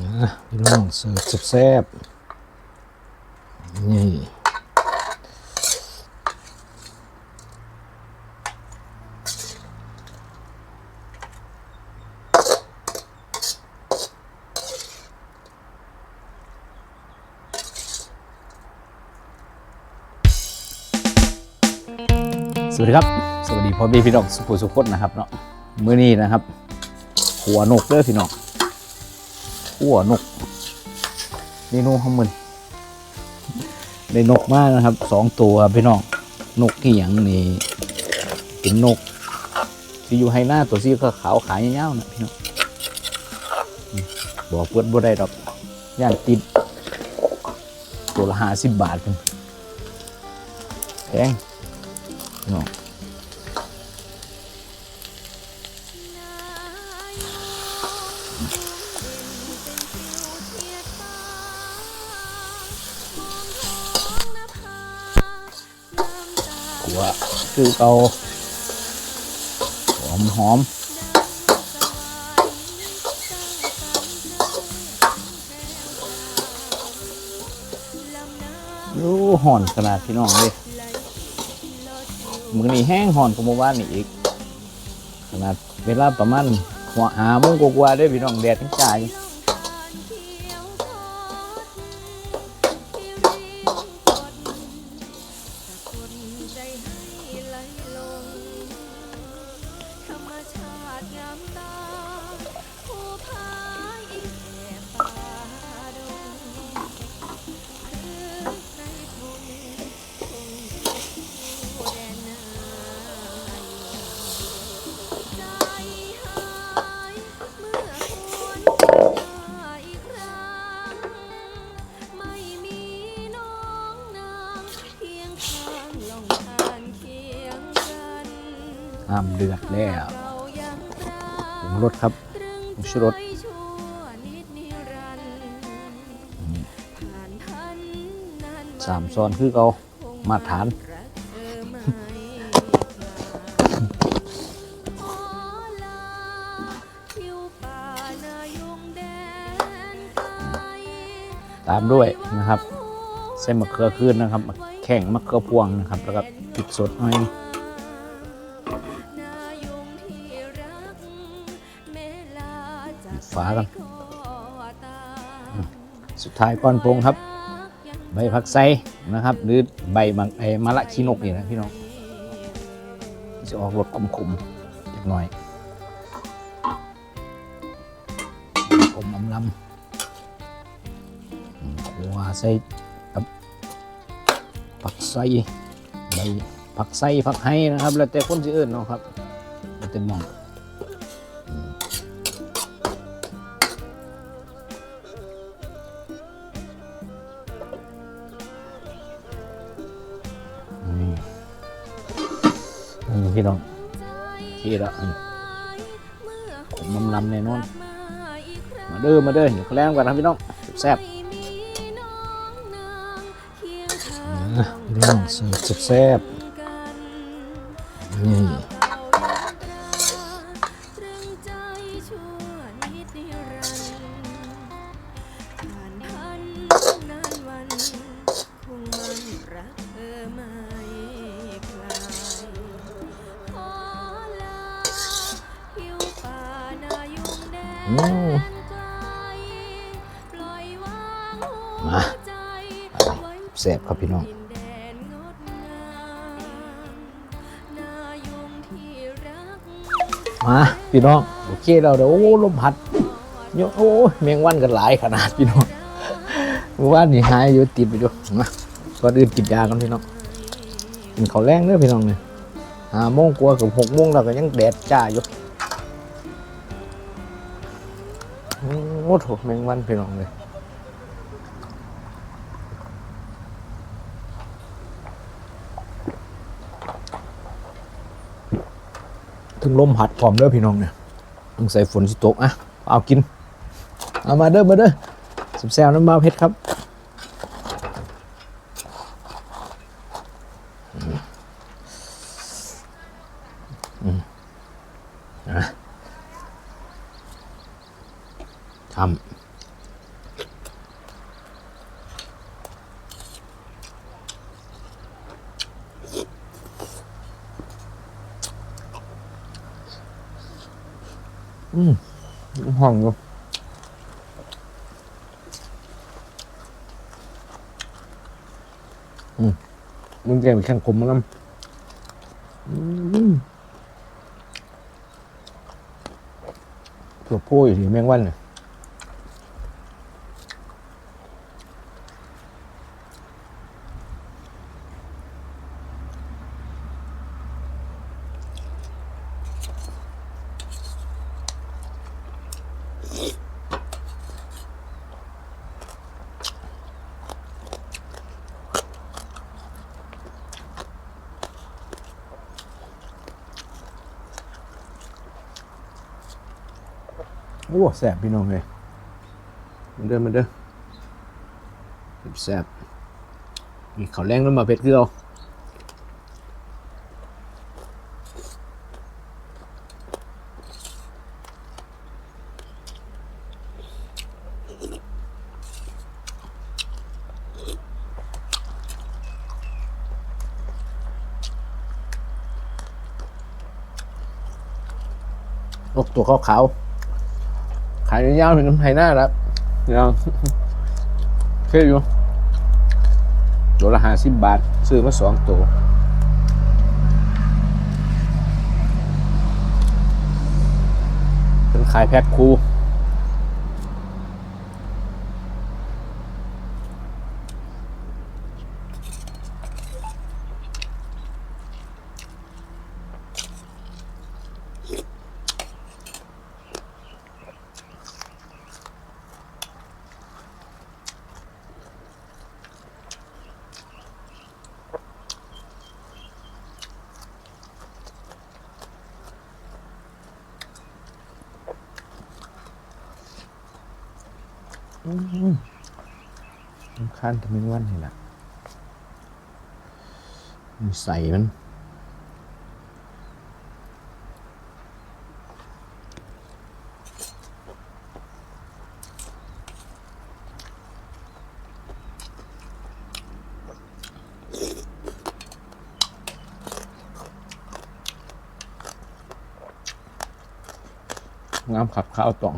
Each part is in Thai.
นะพี่น้องเสิร์ฟแซ่บนี่สวัสดีครับ สวัสดีพ่อพี่พี่น้องสุขุสุขนนะครับเนาะมื้อนี้นะครับหัวนกเด้อพี่น้อง หัวนกเมนูของมันได้นกมากนะครับสองตัวพี่น้องนกที่อย่างนี่เป็นนกที่อยู่ให้หน้าตัวซีก็ขาวขายยาวๆนะพี่น้องบอกเพื่อนบ่ได้ดอกย่านติดตัวละห้าสิบบาทเป็นแพง ขัวคือเกาหอมหอมดูห่อนขนาดพี่น้องเลยมือนี้แห้งห่อนกว่าเมื่อวานนี่อีก ขนาดเวลาประมาณหัวหาโมงกว่าๆได้พี่น้องแดดทั้งจ่า แล้วผงรสครับผงชูรสสามซอนคือเขามาตรฐานตามด้วยนะครับเส้นมะเขือคืนนะครับมะแข่งมะเขือพวงนะครับ แล้วก็พริกสดหน่อยากัน สุดท้ายก้อนโปรงครับ ใบผักไซนะครับ หรือใบมังไอมะละขี้นกนี่นะพี่น้องจะออกรสขมๆจักหน่อยขมอำลำขัวใส่กับผักไซใบผักไซผักไห้นะครับ แล้วแต่คนสิเอิ้นเนาะครับแล้วแต่มอง พี่น้องที่ละอืมผมนำนำแน่นอน มาเด้อมาเด้อเดี๋ยวเขาแรงกันนะพี่น้องแซ่บอะพี่น้องเสิร์ฟแซ่บนี่ แซ่บครับพี่น้องมาพี่น้องโอเคเราเดี๋ยวโอ้ลมพัดโยโอ้แมงวันกันหลายขนาดพี่น้องเมื่อวานี่หายอยู่ติดไปอยู่มาก่อนอื่นกินยากันพี่น้องกินข้าวแรงเด้อพี่น้องเนี่ยห้าโมงกว่ากับหกโมงแล้วก็ยังแดดจ้าอยู่โอ้โหแมงวันพี่น้องเลย ถึงลมพัดพร้อมเด้อพี่น้องเนี่ยต้องใส่ฝนสิตกอะเอากิน เอามาเด้อมาเด้อสุบแซวน้ำมาเพชรครับ ห้องอยู่อืมมึงแกไปแข่งกลมมาแล้วตัวพูดอยู่ที่แมงวันเนี่ย โอ้แสบพี่น้องเลยมันเด้อมันเด้อแสบนี่เขาวแรงแล้วมาเผ็ดคือเอานกตัวขาวๆขา ยยาวถึงน้ำไทยหน้าแล้วยาวเคยอยู่ตัวละห้าสิบบาท ซื้อมาสองตัวเป็นขายแพ็คคู่ น้ำค้านทำไมวันเห็นละมีใส่มันงามขับข้าวตอง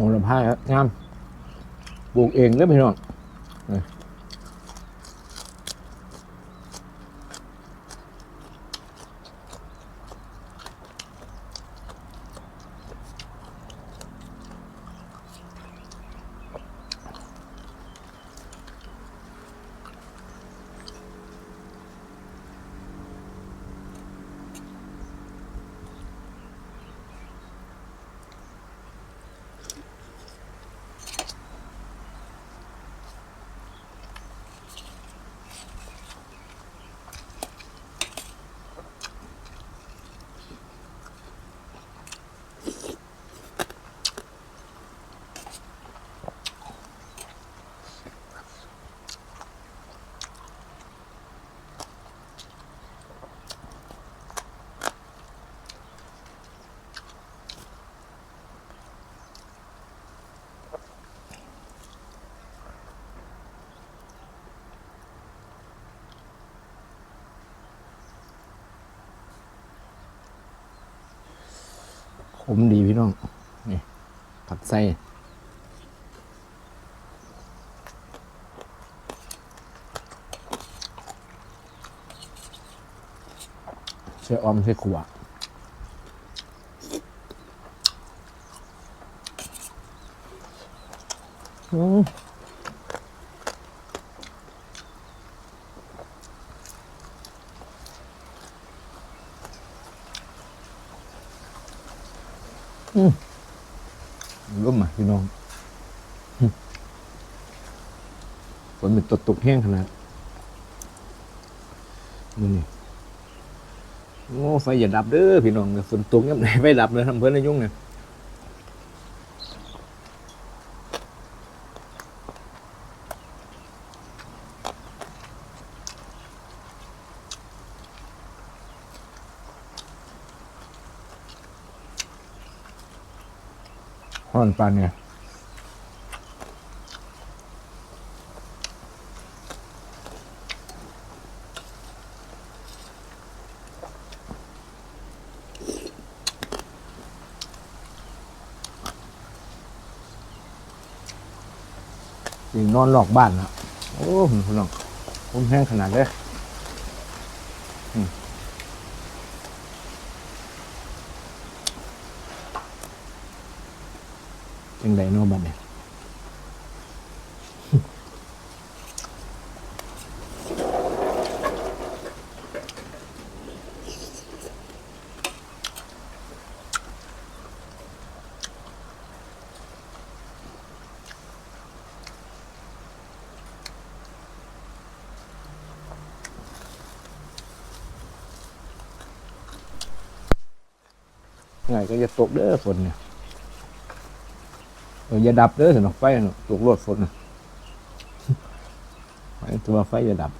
โหระพายงามปลูกเองเลยพี่น้อง ขมดีพี่น้อง นี่ผัดไส้เชื่อออมเชื่อขวาอืม ร่มอะพี่น้องฝนเป็นตกตกแห้งขนาดนี่โอ้ไฟอย่าดับเด้อพี่น้องฝนตกยังไหนไฟดับเลยทำเพื่อนในยุ่งเนี่ย ห่อนปานเนี่ยยิงนอนหลอกบ้านนะโอ้พี่น้องผมแห้งขนาดเลยอืม ยังไงเนอบ้านเนี่ยไงก็จะตกเด้อฝนเนี่ย อย่าดับเด้อสินอกไฟน่ะตกรถฝนนะไอ้ตัวไฟอย่าดับ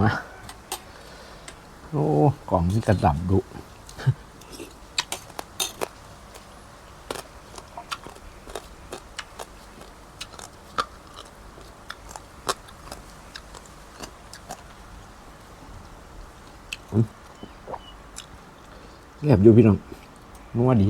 มาโอ้กล่องนี่กระดับดุแอบอยู่พี่น้องนัวดี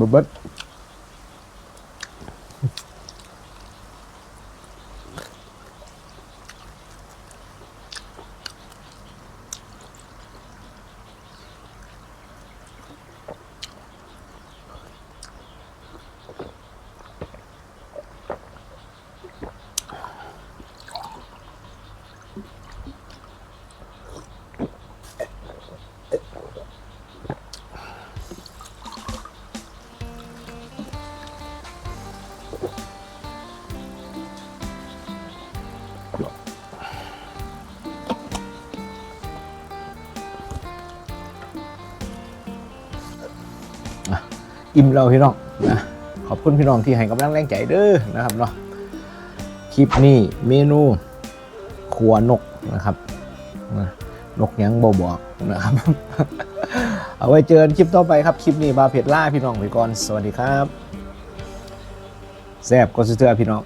บ อิ่มเราพี่น้องนะขอบคุณพี่น้องที่ให้กำลังแรงใจเด้อนะครับเนาะคลิปนี้เมนูขัวนกนะครับนกยังบบอกนะครับเอาไว้เจอกันคลิปต่อไปครับ คลิปนี้บาเพ็ดล่าพี่น้องไปก่อน สวัสดีครับแซ่บก็สุดเทือพี่น้อง